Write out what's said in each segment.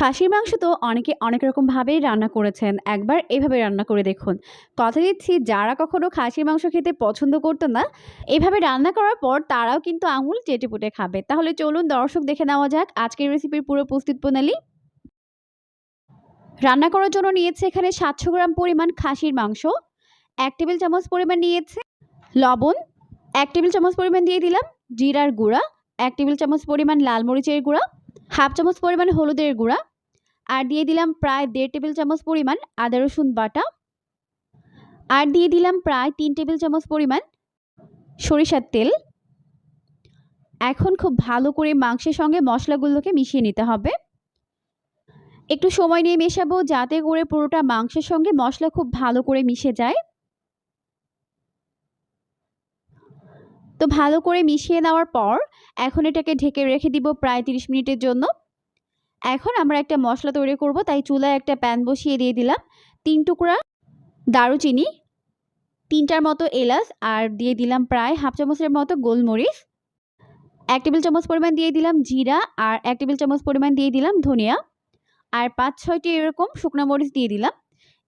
খাসির মাংস তো অনেকে অনেক রকমভাবেই রান্না করেছেন। একবার এভাবে রান্না করে দেখুন। কথা দিচ্ছি যারা কখনো খাসির মাংস খেতে পছন্দ করতো না, এভাবে রান্না করার পর তারাও কিন্তু আঙুল চেটেপুটে খাবে। তাহলে চলুন দর্শক দেখে নেওয়া যাক আজকের রেসিপির পুরো প্রস্তুত প্রণালী। রান্না করার জন্য নিয়েছে এখানে ৭০০ গ্রাম পরিমাণ খাসির মাংস, এক টেবিল চামচ পরিমাণ নিয়েছে লবণ, এক টেবিল চামচ পরিমাণ দিয়ে দিলাম জিরার গুঁড়া, এক টেবিল চামচ পরিমাণ লাল মরিচের গুঁড়া, হাফ চামচ পরিমাণ হলুদের গুঁড়া আর দিয়ে দিলাম প্রায় দেড় টেবিল চামচ পরিমাণ আদা রসুন বাটা আর দিয়ে দিলাম প্রায় তিন টেবিল চামচ পরিমাণ সরিষার তেল। এখন খুব ভালো করে মাংসের সঙ্গে মশলাগুলোকে মিশিয়ে নিতে হবে। একটু সময় নিয়ে মেশাবো যাতে করে পুরোটা মাংসের সঙ্গে মশলা খুব ভালো করে মিশে যায়। তো ভালো করে মিশিয়ে নেওয়ার পর এখন এটাকে ঢেকে রেখে দিব প্রায় তিরিশ মিনিটের জন্য। এখন আমরা একটা মশলা তৈরি করব, তাই চুলায় একটা প্যান বসিয়ে দিয়ে দিলাম। তিন টুকরা দারুচিনি, তিনটার মতো এলাচ, আর দিয়ে দিলাম প্রায় হাফ চামচের মতো গোলমরিচ। এক টেবিল চামচ পরিমাণ দিয়ে দিলাম জিরা, আর এক টেবিল চামচ পরিমাণ দিয়ে দিলাম ধনিয়া। আর পাঁচ ছয়টি এরকম শুকনো মরিচ দিয়ে দিলাম।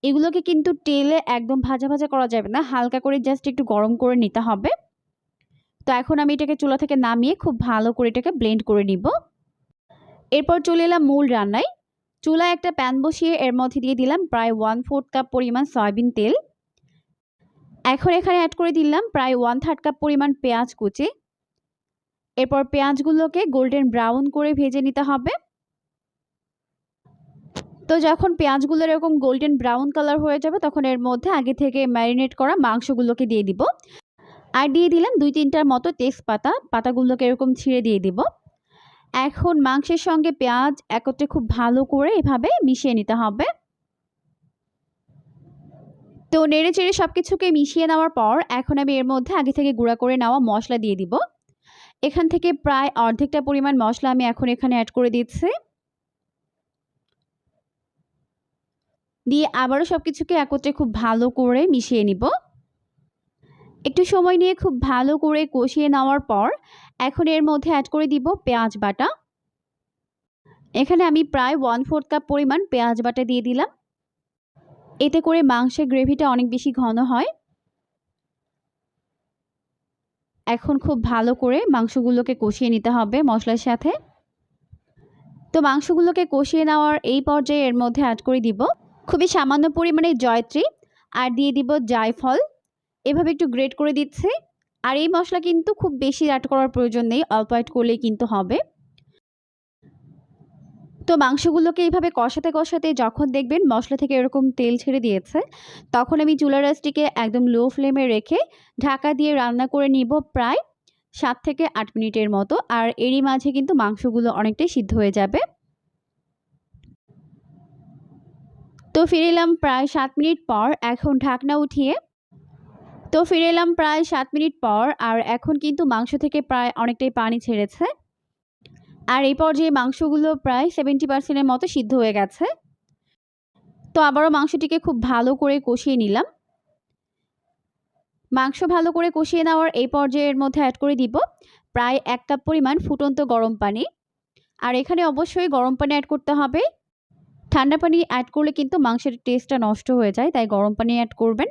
এগুলোকে কিন্তু তেলে একদম ভাজা ভাজা করা যাবে না, হালকা করে জাস্ট একটু গরম করে নিতে হবে। তো এখন আমি এটাকে চুলা থেকে নামিয়ে খুব ভালো করে এটাকে ব্লেন্ড করে নিব। এরপর চলে এলাম মূল রান্নায়। চুলায় একটা প্যান বসিয়ে এর মধ্যে দিয়ে দিলাম প্রায় ওয়ান ফোর্থ কাপ পরিমাণ সয়াবিন তেল। এখন এখানে অ্যাড করে দিলাম প্রায় ওয়ান থার্ড কাপ পরিমাণ পেঁয়াজ কুচি। এরপর পেঁয়াজগুলোকে গোল্ডেন ব্রাউন করে ভেজে নিতে হবে। তো যখন পেঁয়াজগুলো এরকম গোল্ডেন ব্রাউন কালার হয়ে যাবে, তখন এর মধ্যে আগে থেকে ম্যারিনেট করা মাংসগুলোকে দিয়ে দিব। আর দিয়ে দিলাম দুই তিনটার মতো তেজপাতা। পাতাগুলোকে এরকম ছিঁড়ে দিয়ে দিব। এখন মাংসের সঙ্গে পেঁয়াজ একত্রে খুব ভালো করে এভাবে মিশিয়ে নিতে হবে। তো নেড়ে চেড়ে সব কিছুকে মিশিয়ে নেওয়ার পর এখন আমি এর মধ্যে আগে থেকে গুঁড়া করে নেওয়া মশলা দিয়ে দিব। এখান থেকে প্রায় অর্ধেকটা পরিমাণ মশলা আমি এখন এখানে অ্যাড করে দিচ্ছি। দিয়ে আবারও সব কিছুকে একত্রে খুব ভালো করে মিশিয়ে নিব। একটু সময় নিয়ে খুব ভালো করে কষিয়ে নেওয়ার পর এখন এর মধ্যে অ্যাড করে দিব পেঁয়াজ বাটা। এখানে আমি প্রায় ওয়ান ফোর্থ কাপ পরিমাণ পেঁয়াজ বাটা দিয়ে দিলাম। এতে করে মাংসের গ্রেভিটা অনেক বেশি ঘন হয়। এখন খুব ভালো করে মাংসগুলোকে কষিয়ে নিতে হবে মশলার সাথে। তো মাংসগুলোকে কষিয়ে নেওয়ার এই পর্যায়ে এর মধ্যে অ্যাড করে দিব। খুবই সামান্য পরিমাণে জয়ত্রী, আর দিয়ে দিব জায়ফল। এভাবে একটু গ্রেট করে দিচ্ছে। আর এই মশলা কিন্তু খুব বেশি অ্যাড করার প্রয়োজন নেই, অল্প অ্যাড করলেই কিন্তু হবে। তো মাংসগুলোকে এইভাবে কষাতে কষাতে যখন দেখবেন মশলা থেকে এরকম তেল ছেড়ে দিয়েছে, তখন আমি চুলা রাসটিকে একদম লো ফ্লেমে রেখে ঢাকা দিয়ে রান্না করে নিব প্রায় সাত থেকে আট মিনিটের মতো। আর এরই মাঝে কিন্তু মাংসগুলো অনেকটাই সিদ্ধ হয়ে যাবে। তো ফিরে এলাম প্রায় সাত মিনিট পর। এখন ঢাকনা উঠিয়ে তো ফিরে এলাম প্রায় সাত মিনিট পর, আর এখন কিন্তু মাংস থেকে প্রায় অনেকটাই পানি ছেড়েছে। আর এই পর্যায়ে মাংসগুলো প্রায় সেভেন্টি পার্সেন্টের মতো সিদ্ধ হয়ে গেছে। তো আবারও মাংসটিকে খুব ভালো করে কষিয়ে নিলাম। মাংস ভালো করে কষিয়ে নেওয়ার এই পর্যায়ের মধ্যে অ্যাড করে দিব প্রায় এক কাপ পরিমাণ ফুটন্ত গরম পানি। আর এখানে অবশ্যই গরম পানি অ্যাড করতে হবে। ঠান্ডা পানি অ্যাড করলে কিন্তু মাংসের টেস্টটা নষ্ট হয়ে যায়, তাই গরম পানি অ্যাড করবেন।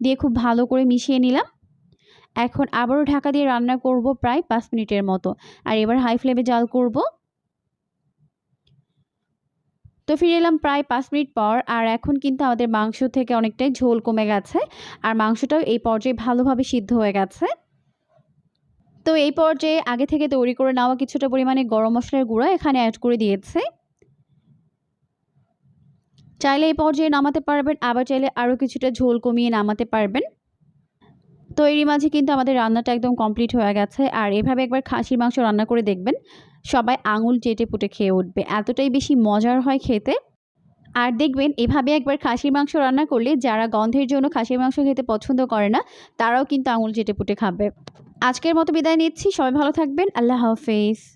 দিয়ে খুব ভালো করে মিশিয়ে নিলাম। এখন আবারও ঢাকা দিয়ে রান্না করব প্রায় পাঁচ মিনিটের মতো। আর এবার হাই ফ্লেমে জাল করব। তো ফিরে এলাম প্রায় পাঁচ মিনিট পর, আর এখন কিন্তু আমাদের মাংস থেকে অনেকটাই ঝোল কমে গেছে। আর মাংসটাও এই পর্যায়ে ভালোভাবে সিদ্ধ হয়ে গেছে। তো এই পর্যায়ে আগে থেকে তৈরি করে নেওয়া কিছুটা পরিমাণে গরম মশলার গুঁড়া এখানে অ্যাড করে দিয়েছে। চাইলে এই পর্যায়ে নামাতে পারবেন, আবার চাইলে আরও কিছুটা ঝোল কমিয়ে নামাতে পারবেন। তো এরই মাঝে কিন্তু আমাদের রান্নাটা একদম কমপ্লিট হয়ে গেছে। আর এভাবে একবার খাসির মাংস রান্না করে দেখবেন, সবাই আঙুল চেটে পুটে খেয়ে উঠবে। এতটাই বেশি মজার হয় খেতে। আর দেখবেন, এভাবে একবার খাসির মাংস রান্না করলে যারা গন্ধের জন্য খাসির মাংস খেতে পছন্দ করে না, তারাও কিন্তু আঙুল চেটে পুটে খাবে। আজকের মতো বিদায় নিচ্ছি। সবাই ভালো থাকবেন। আল্লাহ হাফেজ।